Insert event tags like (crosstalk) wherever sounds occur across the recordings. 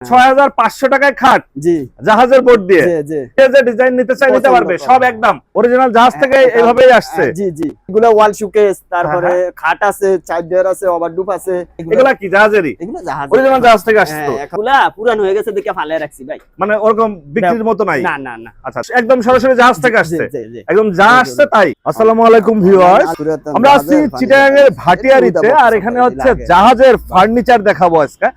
ছয় হাজার পাঁচশো টাকায় খাট জি। জাহাজের বোর্ড দিয়ে। যে ডিজাইন নিতে চাই নিতে পারবে সব একদম। অরিজিনাল জাহাজ থেকে হ্যাঁ, এইভাবেই আসছে। জি জি। এগুলো ওয়াল শোকেস তারপরে খাট আছে চার্জার আছে ওভারডুপ আছে। এগুলা কি জাহাজেরই? এগুলো জাহাজ অরিজিনাল জাহাজ থেকে আসছে হ্যাঁ, এগুলা পুরান হয়ে গেছে দেখে রাখছি ভাই। মানে ওরকম বিক্রির মতো নাই? না না না। আচ্ছা একদম সরাসরি জাহাজ থেকে আসছে। একদম যা আসছে তাই? আসসালামু আলাইকুম ভিউয়ার্স আমরা আসছি চিটাগাং এর ভাটিয়ারিতে আর এখানে হচ্ছে জাহাজের ফার্নিচার দেখাবো আজকে।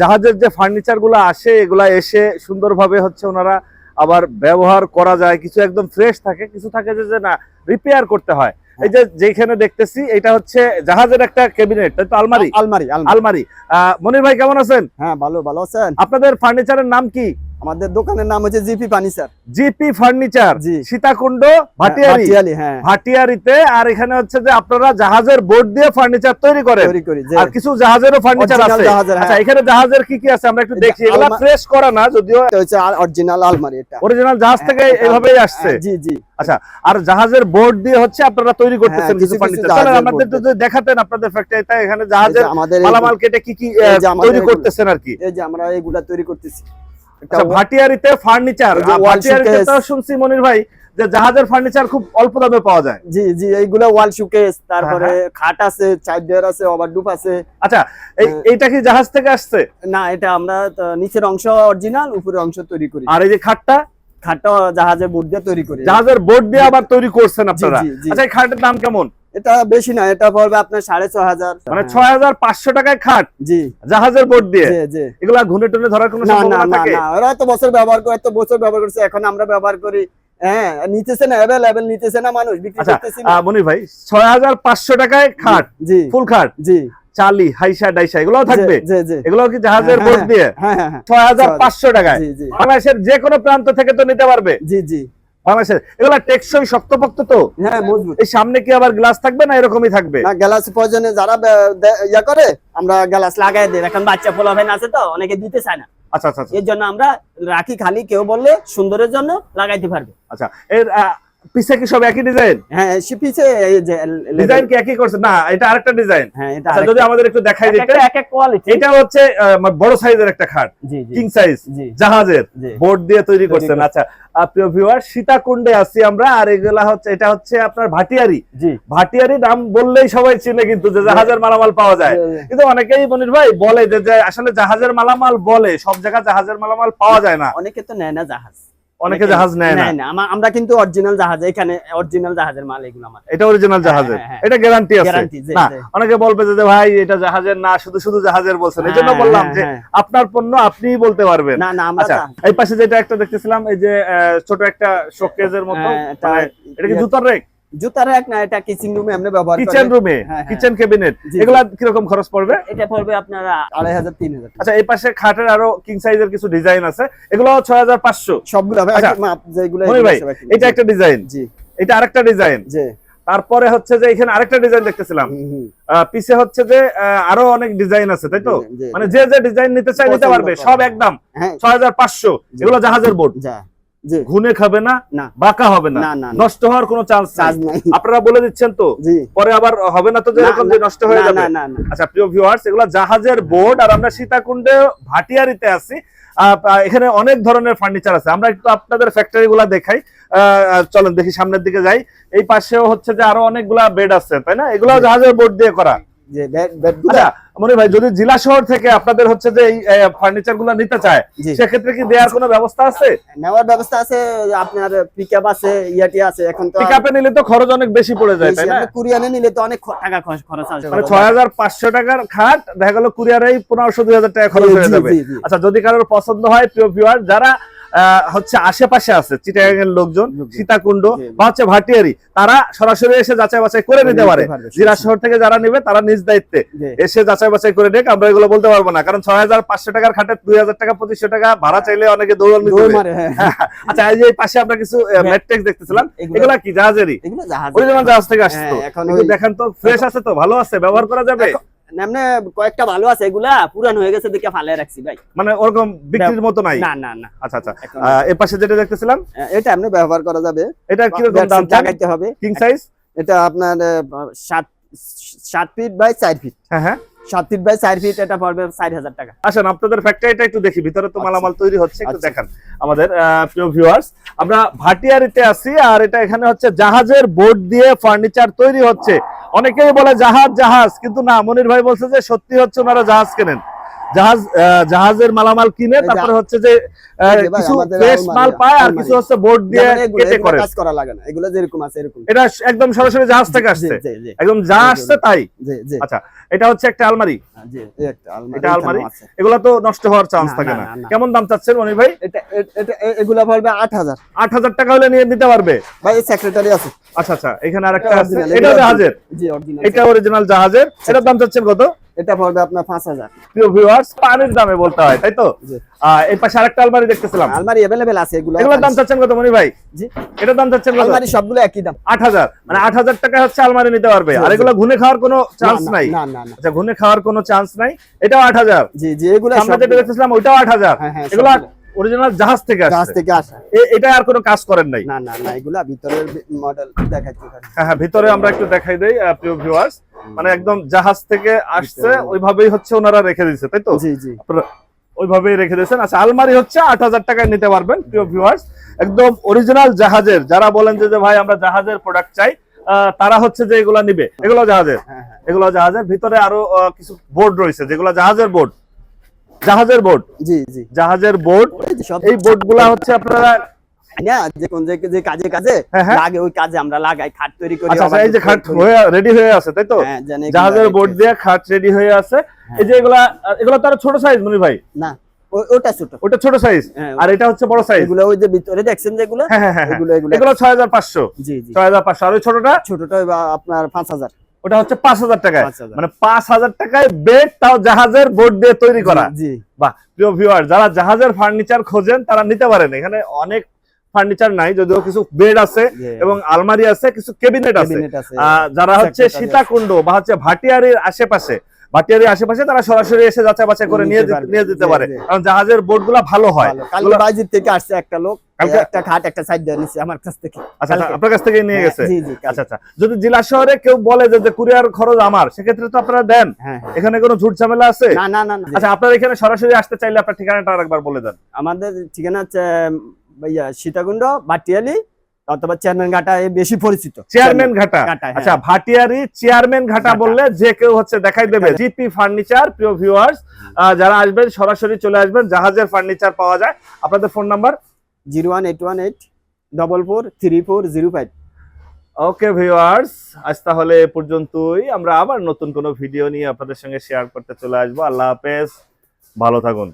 জাহাজের যে ফার্নিচারগুলো আসে এগুলা এসে সুন্দরভাবে হচ্ছে ওনারা আবার ব্যবহার করা যায়। কিছু একদম ফ্রেশ থাকে কিছু থাকে যে না রিপেয়ার করতে হয়। এই যে যেখানে দেখতেছি এটা হচ্ছে জাহাজের একটা ক্যাবিনেট তো আলমারি? আলমারি আলমারি। আলমারি। আহ, মনির ভাই কেমন আছেন? হ্যাঁ ভালো ভালো আছেন? আপনাদের ফার্নিচারের নাম কি? আমাদের দোকানের নাম হচ্ছে জিপি ফার্নিচার। জিপি ফার্নিচার জি। সীতাকুণ্ড ভাটিয়ারি। ভাটিয়ালি হ্যাঁ। ভাটিয়ারিতে আর এখানে হচ্ছে যে আপনারা জাহাজের বোর্ড দিয়ে ফার্নিচার তৈরি করেন। আর কিছু জাহাজেরও ফার্নিচার আছে। জাহাজের, হ্যাঁ। আচ্ছা এখানে জাহাজের কি কি আছে? আমরা একটু দেখি। এগুলো ফ্রেশ করা না যদিও হচ্ছে অরিজিনাল আলমারি এটা। অরিজিনাল জাহাজ থেকে হ্যাঁ, এটা- এইভাবেই আসছে? জি জি। আচ্ছা আর জাহাজের বোর্ড দিয়ে হচ্ছে আপনারা তৈরি করতেছেন হ্যাঁ, কিছু ফার্নিচার। তাহলে আমাদের যদি দেখাতেন আপনাদের ফ্যাক্টরিতে এখানে জাহাজের মালামাল কেটে কি কি তৈরি করতেছেন আর কি? এই যে আমরা এগুলা তৈরি করতেছি। আচ্ছা ভাটিয়ারিতে ফার্নিচার ভাটিয়ারিতে তো শুনছি মনির ভাই যে জাহাজের ফার্নিচার খুব অল্প দামে পাওয়া যায়। জি জি এইগুলা ওয়াল শোকেস তারপরে হ্যাঁ, খাট আছে চার্জার আছে ওভারডুপ আছে। আচ্ছা হ্যাঁ। এইটা কি জাহাজ থেকে আসছে? না এটা আমরা নিচের অংশ অরিজিনাল উপরের অংশ তৈরি করি। আর এই যে খাটটা? খাটটা জাহাজের বোর্ড দিয়ে তৈরি করি। জাহাজের বোর্ড দিয়ে আবার তৈরি করছেন আপনারা। আচ্ছা এই খাটের দাম কেমন? এটা বেশি না এটা পড়বে আপনার সাড়ে ছ হাজার। মানে ছয় হাজার পাঁচশো টাকায় খাট জি। জাহাজের বোর্ড দিয়ে। এগুলা ঘুনে টুনে ধরার কোনো না না না ওরা তো বছর ব্যবহার করে এত বছর ব্যবহার করছে এখন আমরা ব্যবহার করি। হ্যাঁ নিতেছে না অ্যাভেলেবেল নিতেছে না মানুষ বিক্রি আচ্ছা না। মনির ভাই ছয় হাজার পাঁচশো টাকায় খাট জি ফুল খাট জি। চালি হাইসা ডাইসা এগুলোও থাকবে? জি জি। এগুলো কি জাহাজের হ্যাঁ, বোর্ড দিয়ে? হ্যাঁ ছয় হাজার পাঁচশো টাকায়। বাংলাদেশের যে কোনো প্রান্ত থেকে তো নিতে পারবে। জি জি। বাংলাদেশের। এগুলো টেকসই শক্তপোক্ত তো? হ্যাঁ মজবুত এই সামনে কি আবার গ্লাস থাকবে না এরকমই থাকবে? না গ্লাস প্রয়োজনে যারা ইয়া করে আমরা গ্লাস লাগাই দিই এখন বাচ্চা ফোলাভেন আছে তো অনেকে দিতে চায় না। আচ্ছা আচ্ছা আচ্ছা, এর জন্য আমরা রাখি খালি কেউ বললে সুন্দরের জন্য লাগাইতে পারবে। আচ্ছা এর পিছে কি সব একই ডিজাইন হ্যাঁ সে পিছে ডিজাইন কি একই করছে? না এটা আরেকটা ডিজাইন হ্যাঁ এটা আচ্ছা যদি আমাদের একটু দেখাই দিতে এক এক কোয়ালিটি এটা হচ্ছে বড় সাইজের একটা খাট। কিং সাইজ জাহাজের। বোর্ড দিয়ে তৈরি করছেন। আচ্ছা প্রিয় ভিউয়ার সীতাকুণ্ডে আছি আমরা আর এগুলা হচ্ছে এটা হচ্ছে আপনার ভাটিয়ারি। ভাটিয়ারি নাম বললেই সবাই চিনে কিন্তু যে জাহাজের মালামাল পাওয়া যায়। কিন্তু অনেকেই মনির ভাই বলে যে যে আসলে জাহাজের মালামাল বলে সব জায়গায় জাহাজের মালামাল পাওয়া যায় না। অনেকে তো নেয় না জাহাজ। অনেকে জাহাজ নেয় না। না। আমরা কিন্তু অরিজিনাল জাহাজ এখানে অরিজিনাল জাহাজের মাল এগুলো আমার এটা অরিজিনাল জাহাজের। হ্যাঁ, হ্যাঁ। এটা গ্যারান্টি আছে। না অনেকে বলবে যে ভাই এটা জাহাজের না শুধু শুধু জাহাজের বলছেন। এই জন্য হ্যাঁ, বললাম হ্যাঁ, যে হ্যাঁ। আপনার পণ্য আপনিই বলতে পারবেন। না না আমরা আচ্ছা এই পাশে যেটা একটা দেখতেছিলাম এই যে ছোট একটা শোকেজের মতো হ্যাঁ, এটা মানে কি ইয়ে- জুতার রেক? জুতার এক না এটা কিচিং রুমে আমরা ব্যবহার করি। কিচেন রুমে। কিচেন ক্যাবিনেট জি, এগুলা কীরকম খরচ পড়বে? এটা পড়বে আপনার আড়াই হাজার তিন হাজার আচ্ছা এই পাশে খাটের আরও কিং সাইজের কিছু ডিজাইন আছে। এগুলো ছয় হাজার পাঁচশো। সবগুলো আচ্ছা, মাপ যেগুলো এটা একটা ডিজাইন জি। এটা আরেকটা ডিজাইন জি। তারপরে হচ্ছে যে এখানে আরেকটা ডিজাইন দেখতেছিলাম। পিছে হচ্ছে যে আরও অনেক ডিজাইন আছে তাই তো। মানে যে যে ডিজাইন নিতে চাই নিতে পারবে সব একদম। হ্যাঁ। ছয় হাজার পাঁচশো। এগুলো জাহাজের বোর্ড ঘুনে খাবে না। বাঁকা হবে না। নষ্ট হওয়ার কোনো চান্স নাই। আপনারা বলে দিচ্ছেন তো পরে আবার হবে না তো যে না, এরকম না, যে নষ্ট হয়ে যাবে? আচ্ছা প্রিয় ভিউয়ার্স এগুলো জাহাজের বোর্ড আর আমরা সীতাকুণ্ডে ভাটিয়ারিতে আছি। এখানে অনেক ধরনের ফার্নিচার আছে। আমরা একটু আপনাদের ফ্যাক্টরি গুলা দেখাই। চলেন দেখি সামনের দিকে যাই। এই পাশেও হচ্ছে যে আরও অনেকগুলা বেড আছে তাই না? এগুলো জাহাজের বোর্ড দিয়ে করা। মনে ভাই যদি জেলা শহর থেকে আপনাদের হচ্ছে যে এই ফার্নিচারগুলা নিতে চায় সেক্ষেত্রে কি দেওয়ার কোনো ব্যবস্থা আছে? নেওয়ার ব্যবস্থা আছে আপনার পিকআপ আছে ইয়াটি আছে এখন তো পিক নিলে তো খরচ অনেক বেশি পড়ে যায় তাই না? কুরিয়ানে নিলে তো অনেক টাকা খরচ আছে মানে ছয় হাজার পাঁচশো টাকার খাট দেখা গেল কুরিয়ারেই পনেরোশো দুই হাজার টাকা খরচ হয়ে যাবে। আচ্ছা যদি কারোর পছন্দ হয় প্রিয় ভিউয়ার যারা হচ্ছে আশেপাশে আছে চিটাগাং এর লোকজন। সীতাকুণ্ড বা হচ্ছে ভাটিয়ারি। তারা সরাসরি এসে যাচাই বাছাই করে নিতে পারে। জেলা শহর থেকে যারা নেবে তারা নিজ দায়িত্বে এসে যাচাই বাছাই করে নেক। আমরা এগুলো বলতে পারব না। কারণ ছয় হাজার পাঁচশো টাকার খাটে দুই হাজার টাকা পঁচিশশো টাকা ভাড়া চাইলে অনেকে দৌড় দৌড় হ্যাঁ। (laughs) আচ্ছা এই যে পাশে আমরা কিছু ম্যাট্রিক্স দেখতেছিলাম। এগুলা কি? জাহাজেরই? জাহাজ। জাহাজ থেকে আসছে তো। হ্যাঁ, এখন দেখেন তো। ফ্রেশ আছে তো? ভালো আছে? ব্যবহার করা যাবে? এমনি কয়েকটা ভালো আছে এগুলা পুরান হয়ে গেছে দেখে ফালে রাখছি ভাই। মানে ওরকম বিক্রির মতো নাই? না না না। আচ্ছা আচ্ছা। এর পাশে যেটা দেখতেছিলাম? এটা এমনি ব্যবহার করা যাবে। এটা কীরকম বেডশিট দাম লাগাইতে হবে। কিং সাইজ এটা আপনার আহ, সাত সাত ফিট বাই চার ফিট হ্যাঁ হ্যাঁ। সাত ফিট বাই চার ফিট এটা পড়বে চার হাজার টাকা। আসেন আপনাদের ফ্যাক্টরিটা একটু দেখি ভিতরে তো আচ্ছা। মালামাল তৈরি হচ্ছে একটু আচ্ছা। দেখান। আমাদের আহ, প্রিয় ভিউয়ার্স আমরা ভাটিয়ারিতে আছি আর এটা এখানে হচ্ছে জাহাজের বোর্ড দিয়ে ফার্নিচার তৈরি হচ্ছে। অনেকেই বলে জাহাজ জাহাজ, কিন্তু না, মনির ভাই বলছে যে সত্যি হচ্ছে ওনারা জাহাজ কেনেন। জাহাজ জাহাজের মালামাল কিনে তারপরে হচ্ছে যে কিছু ফ্রেশ মাল পায় আর কিছু হচ্ছে বোর্ড দিয়ে কেটে করে। কাজ করা লাগে না। এগুলো যেরকম আছে এরকম। এটা একদম সরাসরি জাহাজ থেকে আসছে। একদম যা আসছে তাই। জি, জি, আচ্ছা এটা হচ্ছে একটা আলমারি। এটা এগুলা তো নষ্ট হওয়ার চান্স থাকে না। কেমন দাম চাচ্ছেন মনির ভাই? এটা এগুলা পড়বে আট হাজার। আট হাজার টাকা হলে নিয়ে নিতে পারবে? ভাই সেক্রেটারি আছে। আচ্ছা আচ্ছা এখানে আরেকটা এটা আছে। এটা জাহাজের? জি অরিজিনাল এটা অরিজিনাল জাহাজের। এটার দাম চাচ্ছেন কত? এটা পড়বে আপনার পাঁচ হাজার। প্রিয় ভিউয়ার্স পানির দামে বলতে হয় তাই তো? এই পাশে আরেকটা আলমারি দেখতেছিলাম। আলমারি অ্যাভেলেবেল আছে এগুলো এগুলোর দাম চাচ্ছেন কত মনি ভাই? জি। এটার দাম চাচ্ছেন কত? আলমারি সবগুলো একই দাম। আট হাজার। মানে আট হাজার টাকা হচ্ছে আলমারি নিতে পারবে। আর। এগুলো ঘুনে খাওয়ার কোনো চান্স নাই। না না না। আচ্ছা ঘুনে খাওয়ার কোনো চান্স নাই। এটাও আট হাজার। জি জি এগুলো আমরা যেটা দেখতেছিলাম ওইটাও আট হাজার। হ্যাঁ, হ্যাঁ, এগুলো। অরিজিনাল জাহাজ থেকে গাছ আসছে। থেকে আসা। এটা আর কোনো কাজ করেন নাই? না না না এগুলা ভিতরের মডেল দেখাচ্ছি হ্যাঁ হ্যাঁ ভিতরে আমরা একটু দেখাই দেই প্রিয় ভিউয়ার্স মানে একদম জাহাজ থেকে আসছে ওইভাবেই হচ্ছে ওনারা রেখে দিচ্ছে তাই তো? জি জি। ওইভাবেই রেখে দিয়েছেন। আচ্ছা আলমারি হচ্ছে আট হাজার টাকায় নিতে পারবেন প্রিয় ভিউয়ার্স একদম অরিজিনাল জাহাজের যারা বলেন যে ভাই আমরা জাহাজের প্রোডাক্ট চাই আহ, তারা হচ্ছে যে এগুলা নিবে। এগুলো জাহাজের হ্যাঁ হ্যাঁ। এগুলো জাহাজের। ভিতরে আরও কিছু বোর্ড রয়েছে যেগুলো জাহাজের বোর্ড জাহাজের বোর্ড জি জি। জাহাজের বোর্ড এই বোর্ডগুলা হচ্ছে আপনারা না যে কোন যে যে কাজে কাজে হ্যাঁ, হ্যাঁ। লাগে ওই কাজে আমরা লাগাই খাট তৈরি করি আচ্ছা আচ্ছা, এই যে খাট হয়ে রেডি হয়ে আছে তাই তো? হ্যাঁ, জাহাজের। বোর্ড দিয়ে খাট রেডি হয়ে আছে। এই যে এগুলা এগুলা তো ছোট সাইজ মনি ভাই? না ওটা ছোট। ওটা ছোট সাইজ আর এটা হচ্ছে বড় সাইজ এগুলো ওই যে ভিতরে দেখছেন যেগুলো। এগুলো জি আর ওই ছোটটা? ছোটটা আপনার পাঁচ হাজার। ওটা হচ্ছে পাঁচ হাজার টাকায়। মানে পাঁচ হাজার টাকায় বেড তাও জাহাজের বোর্ড দিয়ে তৈরি করা। বা বাহ প্রিয় ভিউয়ার যারা জাহাজের ফার্নিচার খোঁজেন তারা নিতে পারেন। এখানে অনেক ফার্নিচার নাই যদিও কিছু বেড আছে এবং আলমারি আছে কিছু কেবিনেট আছে। আহ, যারা হচ্ছে সীতাকুণ্ড বা হচ্ছে ভাটিয়ারির আশেপাশে ভাটিয়ারির আশেপাশে তারা সরাসরি এসে যাচাই বাছাই করে নিয়ে নিয়ে যেতে পারে। কারণ জাহাজের বোর্ডগুলা ভালো হয়। কালকে বাইজির থেকে আসছে একটা লোক। একটা খাট একটা সাইড দিয়ে নিচ্ছে আমার কাছ থেকে। আচ্ছা আচ্ছা, আপনার কাছ থেকে নিয়ে হ্যাঁ, গেছে? জি জি আচ্ছা আচ্ছা। যদি জেলা শহরে কেউ বলে যে- কুরিয়ার খরচ আমার সেক্ষেত্রে তো আপনারা দেন। হ্যাঁ হ্যাঁ। এখানে কোনো ঝুট ঝামেলা আছে? না না। আচ্ছা আপনার এখানে সরাসরি আসতে চাইলে আপনার ঠিকানাটা আরেকবার বলে দেন। আমাদের ঠিকানা হচ্ছে সীতাকুণ্ড বাটিয়ালি অথবা চেয়ারম্যান ঘাটা বেশি পরিচিত। চেয়ারম্যান ঘাটা। হ্যাঁ। আচ্ছা ভাটিয়ারি চেয়ারম্যান ঘাটা। বললে যে কেউ হচ্ছে দেখাই দেবে। জিপি ফার্নিচার প্রিয় ভিউয়ার্স যারা আসবেন সরাসরি চলে আসবেন জাহাজের ফার্নিচার পাওয়া যায়। আপনাদের phone number? Zero one eight one eight double four three four zero five okay viewers আজ তাহলে এ পর্যন্তই। আমরা আবার নতুন কোনো ভিডিও নিয়ে আপনাদের সঙ্গে শেয়ার করতে চলে আসব। আল্লাহ হাফেজ। ভালো থাকুন।